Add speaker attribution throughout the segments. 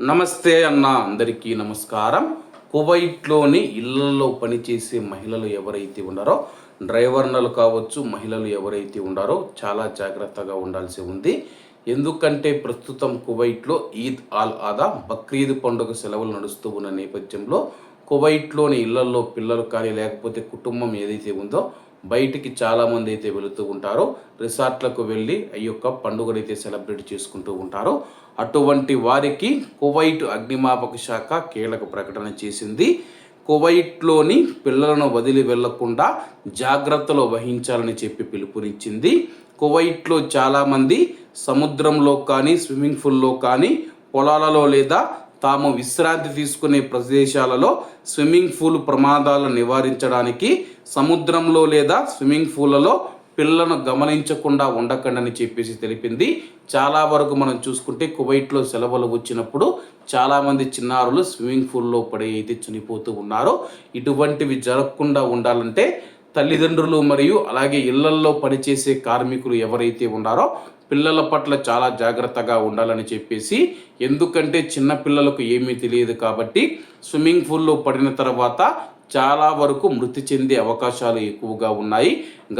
Speaker 1: నమస్తే అన్న అందరికీ నమస్కారం. కువైట్లోని ఇళ్ళలో పనిచేసే మహిళలు ఎవరైతే ఉన్నారో డ్రైవర్నలు కావచ్చు మహిళలు ఎవరైతే ఉన్నారో చాలా జాగ్రత్తగా ఉండాల్సి ఉంది. ఎందుకంటే ప్రస్తుతం కువైట్లో ఈద్ ఆల్ ఆదా బక్రీద్ పండుగ సెలవులు నడుస్తూ ఉన్న నేపథ్యంలో కువైట్లోని ఇళ్ళలో పిల్లలు కానీ లేకపోతే కుటుంబం ఏదైతే ఉందో బయటికి చాలామంది అయితే వెళుతూ ఉంటారో రిసార్ట్లకు వెళ్ళి ఈ యొక్క పండుగనైతే సెలబ్రేట్ చేసుకుంటూ ఉంటారో అటువంటి వారికి కువైట్ అగ్నిమాపక శాఖ కీలక ప్రకటన చేసింది. కువైట్లోని పిల్లలను వదిలి వెళ్ళకుండా జాగ్రత్తలు వహించాలని చెప్పి పిలుపునిచ్చింది. కువైట్లో చాలామంది సముద్రంలో కానీ స్విమ్మింగ్ పూల్లో కానీ పొలాలలో లేదా తాము విశ్రాంతి తీసుకునే ప్రదేశాలలో స్విమ్మింగ్ పూల్ ప్రమాదాలను నివారించడానికి సముద్రంలో లేదా స్విమ్మింగ్ పూలలో పిల్లలను గమనించకుండా ఉండకండి చెప్పేసి తెలిపింది. చాలా వరకు మనం చూసుకుంటే కువైట్లో సెలవులు వచ్చినప్పుడు చాలామంది చిన్నారులు స్విమ్మింగ్ పూల్లో పడి అయితే చనిపోతూ ఉన్నారు. ఇటువంటివి జరగకుండా ఉండాలంటే తల్లిదండ్రులు మరియు అలాగే ఇళ్ళల్లో పనిచేసే కార్మికులు ఎవరైతే ఉన్నారో పిల్లల పట్ల చాలా జాగ్రత్తగా ఉండాలని చెప్పేసి ఎందుకంటే చిన్న పిల్లలకు ఏమీ తెలియదు కాబట్టి స్విమ్మింగ్ పూల్లో పడిన తర్వాత చాలా వరకు మృతి చెందే అవకాశాలు ఎక్కువగా ఉన్నాయి.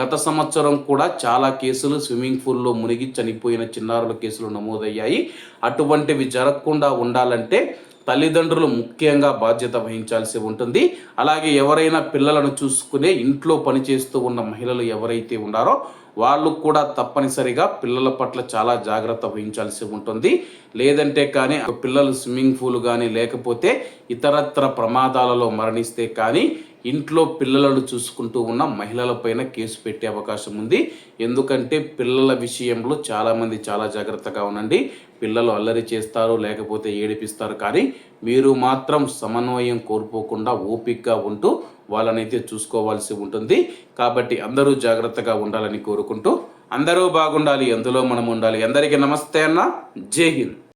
Speaker 1: గత సంవత్సరం కూడా చాలా కేసులు స్విమ్మింగ్ పూల్లో మునిగి చనిపోయిన చిన్నారుల కేసులు నమోదయ్యాయి. అటువంటివి జరగకుండా ఉండాలంటే తల్లిదండ్రులు ముఖ్యంగా బాధ్యత వహించాల్సి ఉంటుంది. అలాగే ఎవరైనా పిల్లలను చూసుకునే ఇంట్లో పనిచేస్తూ ఉన్న మహిళలు ఎవరైతే ఉన్నారో వాళ్ళు కూడా తప్పనిసరిగా పిల్లల పట్ల చాలా జాగ్రత్త వహించాల్సి ఉంటుంది. లేదంటే కానీ పిల్లలు స్విమ్మింగ్ పూల్ కానీ లేకపోతే ఇతరత్ర ప్రమాదాలలో మరణిస్తే కానీ ఇంట్లో పిల్లలను చూసుకుంటూ ఉన్న మహిళలపైన కేసు పెట్టే అవకాశం ఉంది. ఎందుకంటే పిల్లల విషయంలో చాలామంది చాలా జాగ్రత్తగా ఉండండి. పిల్లలు అల్లరి చేస్తారు లేకపోతే ఏడిపిస్తారు. కానీ మీరు మాత్రం సమన్వయం కోల్పోకుండా ఓపికగా ఉంటూ వాళ్ళనైతే చూసుకోవాల్సి ఉంటుంది. కాబట్టి అందరూ జాగ్రత్తగా ఉండాలని కోరుకుంటూ అందరూ బాగుండాలి అందులో మనం ఉండాలి అందరికీ నమస్తే అన్న. జై హింద్.